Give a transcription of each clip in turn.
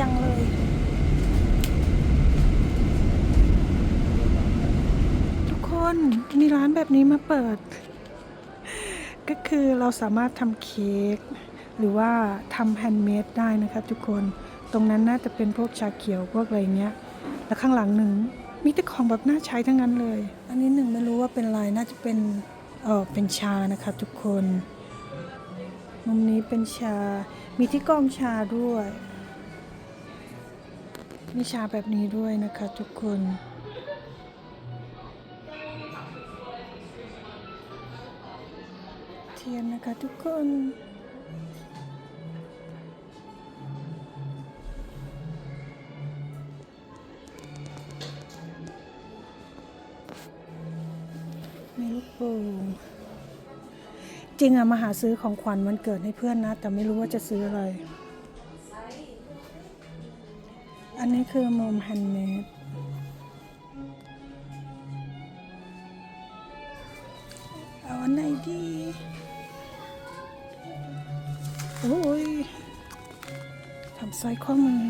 จังเลยทุกคนมีร้านแบบนี้มาเปิด ก็คือเราสามารถทำเค้กหรือว่าทำแฮนด์เมดได้นะครับทุกคนตรงนั้นน่าจะเป็นพวกชาเขียวพวกอะไรเงี้ย แล้วข้างหลังหนึ่งมีแต่ของแบบน่าใช้ทั้งนั้นเลย อันนี้หนึ่งไม่รู้ว่าเป็นอะไรน่าจะเป็นเออเป็นชานะครับทุกคนมุมนี้เป็นชามีที่กองชาด้วย มีชาแบบนี้ด้วยนะคะทุกคน เทียนนะคะทุกคนมีลูกโป่งจริงอะมาหาซื้อของขวัญวันเกิดให้เพื่อนนะ แต่ไม่รู้ว่าจะซื้ออะไร นี้คือมุมแฮนเมดเอาอันไหนดีโอ้ยทำสร้อยข้อมือ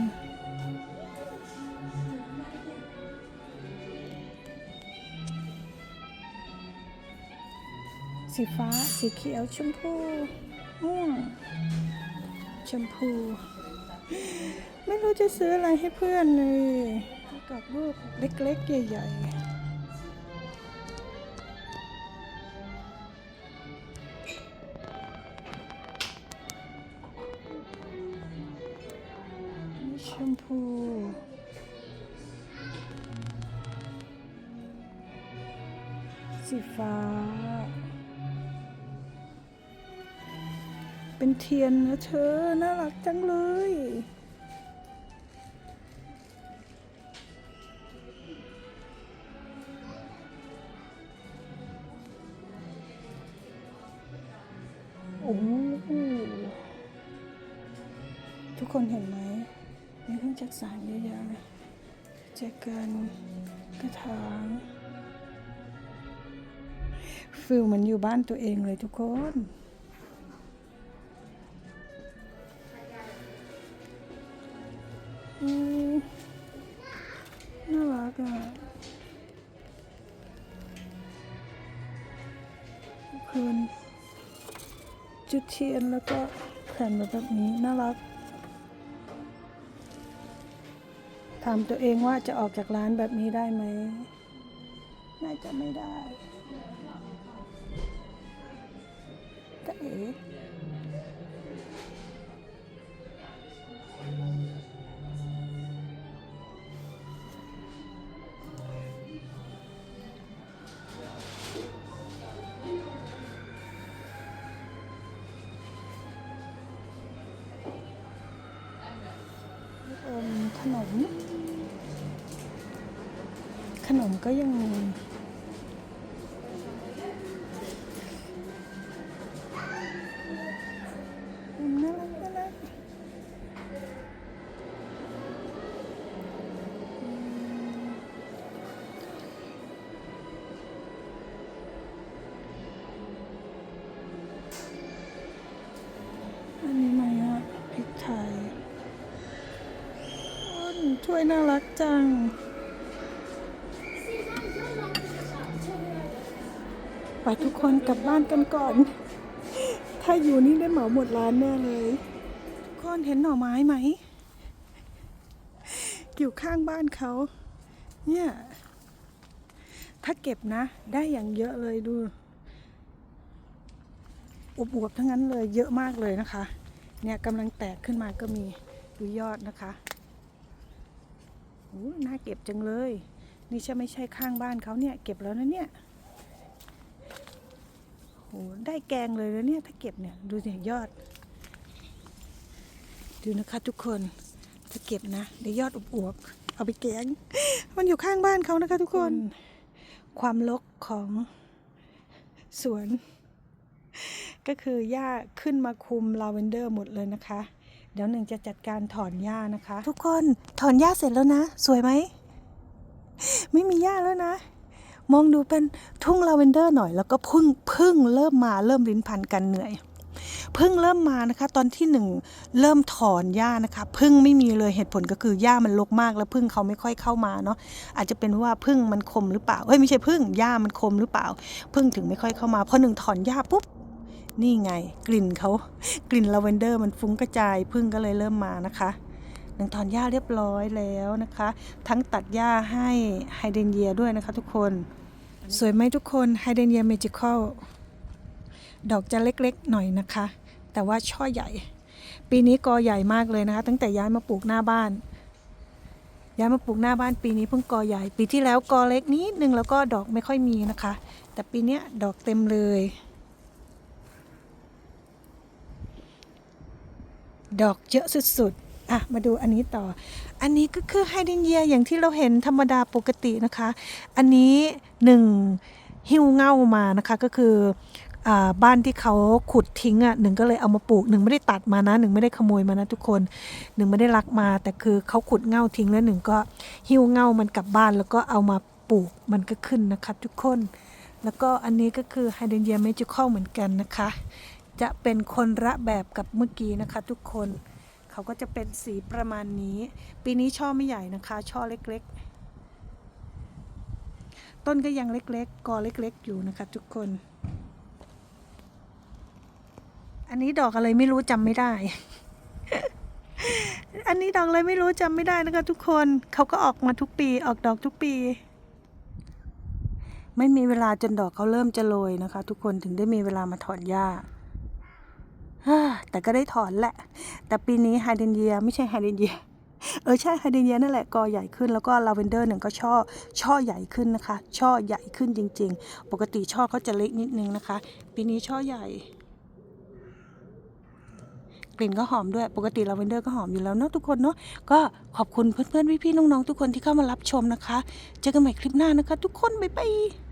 สีฟ้า สีเขียว ชมพูม่วงชมพู ไม่รู้จะซื้ออะไรให้เพื่อนเลย กับลูกเล็กๆ ใหญ่ๆนี่ชมพู สีฟ้า เป็นเทียนนะเธอ น่ารักจังเลย อ้ทุกคนเห็นไหม มีเครื่องจักสานเยอะแยะเลยแจกันกระถางฟิลเหมือนอยู่บ้านตัวเองเลยทุกคนอืมน่ารักอะคืน จุดเทียนแล้วก็แผ่นแบบนี้น่ารัก ถามตัวเองว่าจะออกจากร้านแบบนี้ได้ไหม น่าจะไม่ได้ นม ขนมก็ยังมี นถ้วยน่ารักจัง ไปทุกคนกลับบ้านกันก่อน ถ้าอยู่นี่ได้เหมาหมดร้านแน่เลยทุกคนเห็นหน่อไม้ไหม อยู่ข้างบ้านเขา เนี่ย ถ้าเก็บนะ ได้อย่างเยอะเลยดูอวบๆทั้งนั้นเลยเยอะมากเลยนะคะ เนี่ยกำลังแตกขึ้นมาก็มีดูยอดนะคะ โอ้น่าเก็บจังเลย นี่ใช่ไม่ใช่ข้างบ้านเขาเนี่ย เก็บแล้วนะเนี่ยโหได้แกงเลยแล้วเนี่ยถ้าเก็บเนี่ยดูสิยอด ดูนะคะทุกคนถ้าเก็บนะได้ยอดอวบๆเอาไปแกง มันอยู่ข้างบ้านเขานะคะทุกคน ความรกของสวน ก็คือหญ้าขึ้นมาคุมลาเวนเดอร์หมดเลยนะคะ เดี๋ยวหนึ่งจะจัดการถอนหญ้านะคะ ทุกคนถอนหญ้าเสร็จแล้วนะ สวยไหม ไม่มีหญ้าแล้วนะ มองดูเป็นทุ่งลาเวนเดอร์หน่อย แล้วก็พึ่งพึ่งเริ่มมาเริ่มลิ้นพันกันเหนื่อยพิ่งเริ่มมานะคะ ตอนที่หนึ่งเริ่มถอนหญ้านะคะพึ่งไม่มีเลยเหตุผลก็คือหญ้ามันรกมากแล้วพึ่งเขาไม่ค่อยเข้ามาเนาะอาจจะเป็นว่าพึ่งมันคมหรือเปล่าเอ้ยไม่ใช่พึ่งหญ้ามันคมหรือเปล่า พึ่งถึงไม่ค่อยเข้ามาพอหนึ่งถอนหญ้าปุ๊บ นี่ไงกลิ่นเขากลิ่นลาเวนเดอร์มันฟุ้งกระจายพึ่งก็เลยเริ่มมานะคะหนึ่งถอนหญ้าเรียบร้อยแล้วนะคะ ทั้งตัดหญ้าให้ไฮเดนเยียด้วยนะคะทุกคน สวยไหมทุกคนไฮเดนเยียเมจิคอลดอกจะเล็กๆหน่อยนะคะ แต่ว่าช่อใหญ่ ปีนี้กอใหญ่มากเลยนะคะ ตั้งแต่ย้ายมาปลูกหน้าบ้านย้ายมาปลูกหน้าบ้านปีนี้เพิ่งกอใหญ่ ปีที่แล้วกอเล็กนิดนึงแล้วก็ดอกไม่ค่อยมีนะคะ แต่ปีนี้ดอกเต็มเลย ดอกเยอะสุดๆ อะ มาดูอันนี้ต่อ อันนี้ก็คือไฮเดรนเยียอย่างที่เราเห็นธรรมดาปกตินะคะ อันนี้หนึ่งหิ้วเง่ามานะคะก็คืออบ้านที่เขาขุดทิ้งอะหนึ่งก็เลยเอามาปลูกหนึ่งไม่ได้ตัดมานะหนึ่งไม่ได้ขโมยมานะทุกคนหนึ่งไม่ได้ลักมา แต่คือเขาขุดเง่าทิ้งแล้วหนึ่งก็หิ้วเง่ามันกลับบ้านแล้วก็เอามาปลูกมันก็ขึ้นนะคะทุกคน แล้วก็อันนี้ก็คือไฮเดรนเยียเมจิคอลเหมือนกันนะคะ จะเป็นคนละแบบกับเมื่อกี้นะคะ ทุกคน เขาก็จะเป็นสีประมาณนี้ ปีนี้ช่อไม่ใหญ่นะคะ ช่อเล็กๆ ต้นก็ยังเล็กๆ กอเล็กๆ อยู่นะคะ ทุกคน อันนี้ดอกอะไรไม่รู้จำไม่ได้ อันนี้ดอกอะไรไม่รู้จำไม่ได้นะคะ ทุกคน เขาก็ออกมาทุกปี ออกดอกทุกปีไม่มีเวลาจนดอกเขาเริ่มจะโรยนะคะ ทุกคนถึงได้มีเวลามาถอนหญ้าฮ่า แต่ก็ได้ถอนแหละ แต่ปีนี้ไฮเดรนเยียไม่ใช่ไฮเดรนเยียเออใช่ไฮเดรนเยียนั่นแหละกอใหญ่ขึ้นแล้วก็ลาเวนเดอร์หนึ่งก็ช่อ ช่อใหญ่ขึ้นนะคะ ช่อใหญ่ขึ้นจริง ๆ ปกติช่อเขาจะเล็กนิดนึงนะคะ ปีนี้ช่อใหญ่ กลิ่นก็หอมด้วยปกติลาเวนเดอร์ก็หอมอยู่แล้วเนาะทุกคนเนาะก็ขอบคุณเพื่อนๆพี่ๆน้องๆทุกคนที่เข้ามารับชมนะคะ เจอกันใหม่คลิปหน้านะคะ ทุกคนบ๊ายบาย